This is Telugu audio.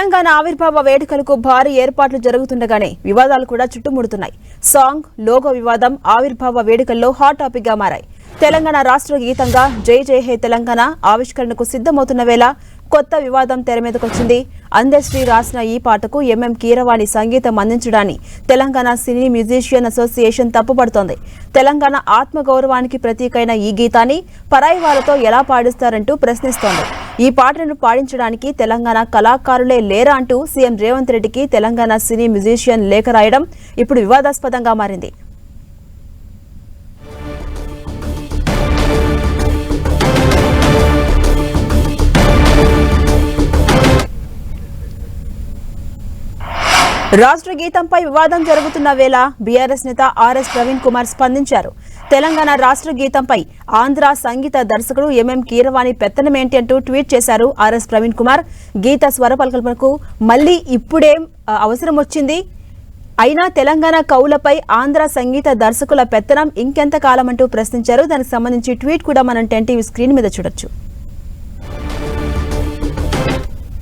తెలంగాణ ఆవిర్భావ వేడుకలకు భారీ ఏర్పాట్లు జరుగుతుండగానే వివాదాలు కూడా చుట్టుముడుతున్నాయి. సాంగ్ లోగో వివాదం ఆవిర్భావ వేడుకల్లో హాట్ టాపిక్గా మారాయి. తెలంగాణ రాష్ట్ర గీతంగా జై జై హే తెలంగాణ ఆవిష్కరణకు సిద్ధమవుతున్న వేళ కొత్త వివాదం తెర మీదకొచ్చింది. అందశ్రీ రాసిన ఈ పాటకు ఎంఎం కీరవాణి సంగీతం అందించడాన్ని తెలంగాణ సినీ మ్యూజిషియన్ అసోసియేషన్ తప్పుపడుతోంది. తెలంగాణ ఆత్మగౌరవానికి ప్రతీకైన ఈ గీతాన్ని పరాయి వాళ్ళతో ఎలా పాడిస్తారంటూ ప్రశ్నిస్తోంది. ఈ పాటను పాడించడానికి తెలంగాణ కళాకారులే లేరా అంటూ సీఎం రేవంత్ రెడ్డికి తెలంగాణ సినీ మ్యూజిషియన్ లేఖ రాయడం ఇప్పుడు వివాదాస్పదంగా మారింది. రాష్ట్ర గీతంపై వివాదం జరుగుతున్న వేళ బీఆర్ఎస్ నేత ఆర్ఎస్ ప్రవీణ్ కుమార్ స్పందించారు. తెలంగాణ రాష్ట్ర గీతంపై ఆంధ్ర సంగీత దర్శకుడు ఎంఎం కీరవాణి పెత్తనమేంటి అంటూ ట్వీట్ చేశారు ఆర్ఎస్ ప్రవీణ్ కుమార్. గీత స్వరపల్కల్పనకు మళ్ళీ ఇప్పుడేం అవసరం వచ్చింది. అయినా తెలంగాణ కవులపై ఆంధ్ర సంగీత దర్శకుల పెత్తనం ఇంకెంత కాలం అంటూ ప్రశ్నించారు. దానికి సంబంధించి ట్వీట్ కూడా మనం టెన్ టీవీ స్క్రీన్ మీద చూడొచ్చు.